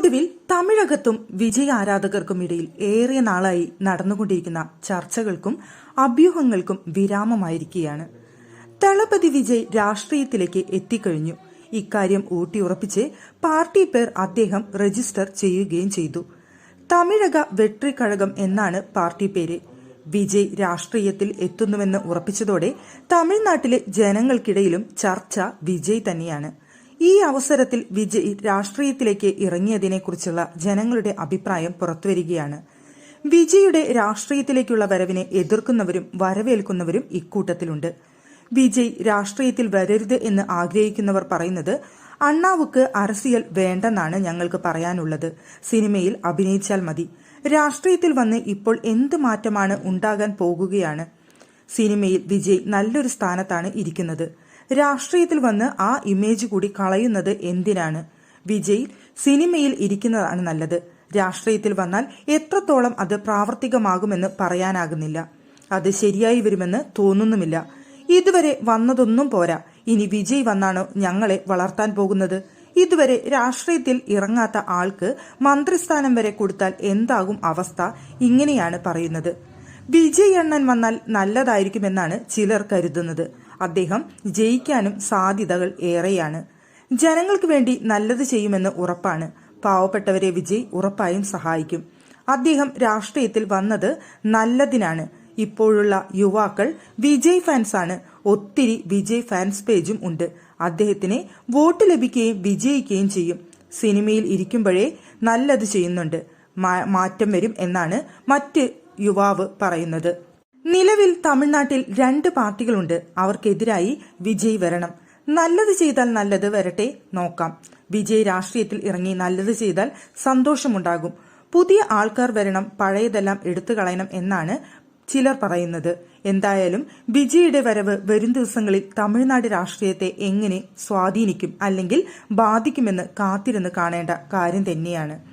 ഒടുവിൽ തമിഴകത്തും വിജയ ആരാധകർക്കും ഇടയിൽ ഏറെ നാളായി നടന്നുകൊണ്ടിരിക്കുന്ന ചർച്ചകൾക്കും അഭ്യൂഹങ്ങൾക്കും വിരാമമായിരിക്കുകയാണ്. തളപതി വിജയ് രാഷ്ട്രീയത്തിലേക്ക് എത്തിക്കഴിഞ്ഞു. ഇക്കാര്യം ഊട്ടിയുറപ്പിച്ച് പാർട്ടി പേർ അദ്ദേഹം രജിസ്റ്റർ ചെയ്യുകയും ചെയ്തു. തമിഴക വെട്രിക്കഴകം എന്നാണ് പാർട്ടി പേര്. വിജയ് രാഷ്ട്രീയത്തിൽ എത്തുന്നുവെന്ന് ഉറപ്പിച്ചതോടെ തമിഴ്നാട്ടിലെ ജനങ്ങൾക്കിടയിലും ചർച്ച വിജയ് തന്നെയാണ്. ഈ അവസരത്തിൽ വിജയ് രാഷ്ട്രീയത്തിലേക്ക് ഇറങ്ങിയതിനെക്കുറിച്ചുള്ള ജനങ്ങളുടെ അഭിപ്രായം പുറത്തുവരികയാണ്. വിജയുടെ രാഷ്ട്രീയത്തിലേക്കുള്ള വരവിനെ എതിർക്കുന്നവരും വരവേൽക്കുന്നവരും ഇക്കൂട്ടത്തിലുണ്ട്. വിജയ് രാഷ്ട്രീയത്തിൽ വരരുത് എന്ന് ആഗ്രഹിക്കുന്നവർ പറയുന്നത് അണ്ണാവുക്ക് അരസിയൽ വേണ്ടെന്നാണ് ഞങ്ങൾക്ക് പറയാനുള്ളത്. സിനിമയിൽ അഭിനയിച്ചാൽ മതി. രാഷ്ട്രീയത്തിൽ വന്ന് ഇപ്പോൾ എന്ത് മാറ്റമാണ് ഉണ്ടാകാൻ പോകുകയാണ്. സിനിമയിൽ വിജയ് നല്ലൊരു സ്ഥാനത്താണ് ഇരിക്കുന്നത്. രാഷ്ട്രീയത്തിൽ വന്ന് ആ ഇമേജ് കൂടി കളയുന്നത് എന്തിനാണ്? വിജയ് സിനിമയിൽ ഇരിക്കുന്നതാണ് നല്ലത്. രാഷ്ട്രീയത്തിൽ വന്നാൽ എത്രത്തോളം അത് പ്രാവർത്തികമാകുമെന്ന് പറയാനാകുന്നില്ല. അത് ശരിയായി വരുമെന്ന് തോന്നുന്നുമില്ല. ഇതുവരെ വന്നതൊന്നും പോരാ. ഇനി വിജയ് വന്നാണോ ഞങ്ങളെ വളർത്താൻ പോകുന്നത്? ഇതുവരെ രാഷ്ട്രീയത്തിൽ ഇറങ്ങാത്ത ആൾക്ക് മന്ത്രിസ്ഥാനം വരെ കൊടുത്താൽ എന്താകും അവസ്ഥ? ഇങ്ങനെയാണ് പറയുന്നത്. വിജയ് എണ്ണൻ വന്നാൽ നല്ലതായിരിക്കുമെന്നാണ് ചിലർ കരുതുന്നത്. അദ്ദേഹം ജയിക്കാനും സാധ്യതകൾ ഏറെയാണ്. ജനങ്ങൾക്ക് വേണ്ടി നല്ലത് ചെയ്യുമെന്ന് ഉറപ്പാണ്. പാവപ്പെട്ടവരെ വിജയ് ഉറപ്പായും സഹായിക്കും. അദ്ദേഹം രാഷ്ട്രീയത്തിൽ വന്നത് നല്ലതിനാണ്. ഇപ്പോഴുള്ള യുവാക്കൾ വിജയ് ഫാൻസാണ് ഒത്തിരി വിജയ് ഫാൻസ് പേജും ഉണ്ട്. അദ്ദേഹത്തിന് വോട്ട് ലഭിക്കുകയും വിജയിക്കുകയും ചെയ്യും. സിനിമയിൽ ഇരിക്കുമ്പോഴേ നല്ലത് ചെയ്യുന്നുണ്ട്. മാറ്റം വരും എന്നാണ് മറ്റ് യുവാവ് പറയുന്നത്. നിലവിൽ തമിഴ്നാട്ടിൽ രണ്ട് പാർട്ടികളുണ്ട്. അവർക്കെതിരായി വിജയ് വരണം. നല്ലത് ചെയ്താൽ നല്ലത് വരട്ടെ നോക്കാം. വിജയ് രാഷ്ട്രീയത്തിൽ ഇറങ്ങി നല്ലത് ചെയ്താൽ സന്തോഷമുണ്ടാകും. പുതിയ ആൾക്കാർ വരണം പഴയതെല്ലാം എടുത്തു കളയണം എന്നാണ് ചിലർ പറയുന്നത്. എന്തായാലും വിജയുടെ വരവ് വരും ദിവസങ്ങളിൽ തമിഴ്നാട് രാഷ്ട്രീയത്തെ എങ്ങനെ സ്വാധീനിക്കും അല്ലെങ്കിൽ ബാധിക്കുമെന്ന് കാത്തിരുന്ന് കാണേണ്ട കാര്യം തന്നെയാണ്.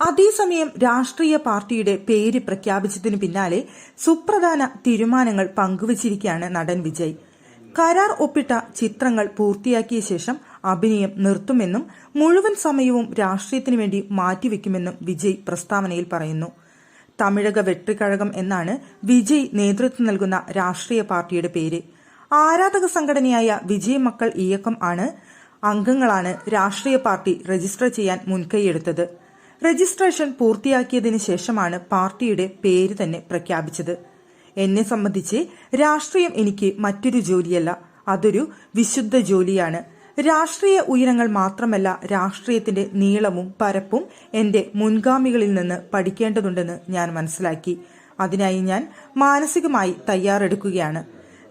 അതേസമയം രാഷ്ട്രീയ പാർട്ടിയുടെ പേര് പ്രഖ്യാപിച്ചതിനു പിന്നാലെ സുപ്രധാന തീരുമാനങ്ങൾ പങ്കുവച്ചിരിക്കുകയാണ് നടൻ വിജയ്. കരാർ ഒപ്പിട്ട ചിത്രങ്ങൾ പൂർത്തിയാക്കിയ ശേഷം അഭിനയം നിർത്തുമെന്നും മുഴുവൻ സമയവും രാഷ്ട്രീയത്തിനു വേണ്ടി മാറ്റിവെക്കുമെന്നും വിജയ് പ്രസ്താവനയിൽ പറയുന്നു. തമിഴക വെട്രിക്കഴകം എന്നാണ് വിജയ് നേതൃത്വം നൽകുന്ന രാഷ്ട്രീയ പാർട്ടിയുടെ പേര്. ആരാധക സംഘടനയായ വിജയ് മക്കൾ ഇയക്കം ആണ്. അംഗങ്ങളാണ് രാഷ്ട്രീയ പാർട്ടി രജിസ്റ്റർ ചെയ്യാൻ മുൻകൈയെടുത്തത്. രജിസ്ട്രേഷൻ പൂർത്തിയാക്കിയതിനു ശേഷമാണ് പാർട്ടിയുടെ പേര് തന്നെ പ്രഖ്യാപിച്ചത്. എന്നെ സംബന്ധിച്ച് രാഷ്ട്രീയം എനിക്ക് മറ്റൊരു ജോലിയല്ല അതൊരു വിശുദ്ധ ജോലിയാണ്. രാഷ്ട്രീയ ഉയരങ്ങൾ മാത്രമല്ല രാഷ്ട്രീയത്തിന്റെ നീളവും പരപ്പും എന്റെ മുൻഗാമികളിൽ നിന്ന് പഠിക്കേണ്ടതുണ്ടെന്ന് ഞാൻ മനസ്സിലാക്കി. അതിനായി ഞാൻ മാനസികമായി തയ്യാറെടുക്കുകയാണ്.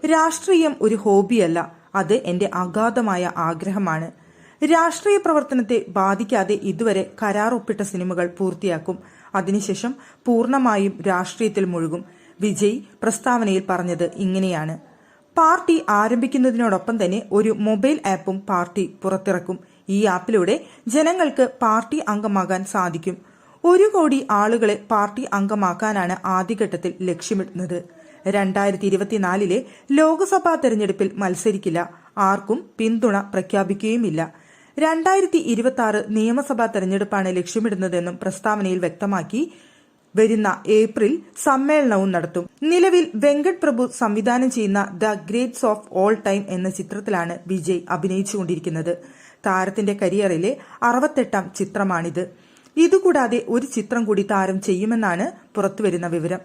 രാഷ്ട്രീയം ഒരു ഹോബിയല്ല അത് എന്റെ അഗാധമായ ആഗ്രഹമാണ്. രാഷ്ട്രീയ പ്രവർത്തനത്തെ ബാധിക്കാതെ ഇതുവരെ കരാർ ഒപ്പിട്ട സിനിമകൾ പൂർത്തിയാക്കും. അതിനുശേഷം പൂർണമായും രാഷ്ട്രീയത്തിൽ മുഴുകും. വിജയ് പ്രസ്താവനയിൽ പറഞ്ഞത് ഇങ്ങനെയാണ്. പാർട്ടി ആരംഭിക്കുന്നതിനോടൊപ്പം തന്നെ ഒരു മൊബൈൽ ആപ്പും പാർട്ടി പുറത്തിറക്കും. ഈ ആപ്പിലൂടെ ജനങ്ങൾക്ക് പാർട്ടി അംഗമാകാൻ സാധിക്കും. ഒരു കോടി ആളുകളെ പാർട്ടി അംഗമാക്കാനാണ് ആദ്യഘട്ടത്തിൽ ലക്ഷ്യമിടുന്നത്. രണ്ടായിരത്തി ഇരുപത്തിനാലിലെ ലോക്സഭാ തെരഞ്ഞെടുപ്പിൽ മത്സരിക്കില്ല. ആർക്കും പിന്തുണ പ്രഖ്യാപിക്കുകയുമില്ല. രണ്ടായിരത്തി ഇരുപത്തി ആറ് നിയമസഭാ തെരഞ്ഞെടുപ്പാണ് ലക്ഷ്യമിടുന്നതെന്നും പ്രസ്താവനയിൽ വ്യക്തമാക്കി വരുന്ന ഏപ്രിൽ സമ്മേളനവും നടത്തും. നിലവിൽ വെങ്കട് പ്രഭു സംവിധാനം ചെയ്യുന്ന the greats of all time എന്ന ചിത്രത്തിലാണ് വിജയ് അഭിനയിച്ചുകൊണ്ടിരിക്കുന്നത്. താരത്തിന്റെ കരിയറിലെ അറുപത്തെട്ടാം ചിത്രമാണിത്. ഇതുകൂടാതെ ഒരു ചിത്രം കൂടി താരം ചെയ്യുമെന്നാണ് പുറത്തുവരുന്ന വിവരം.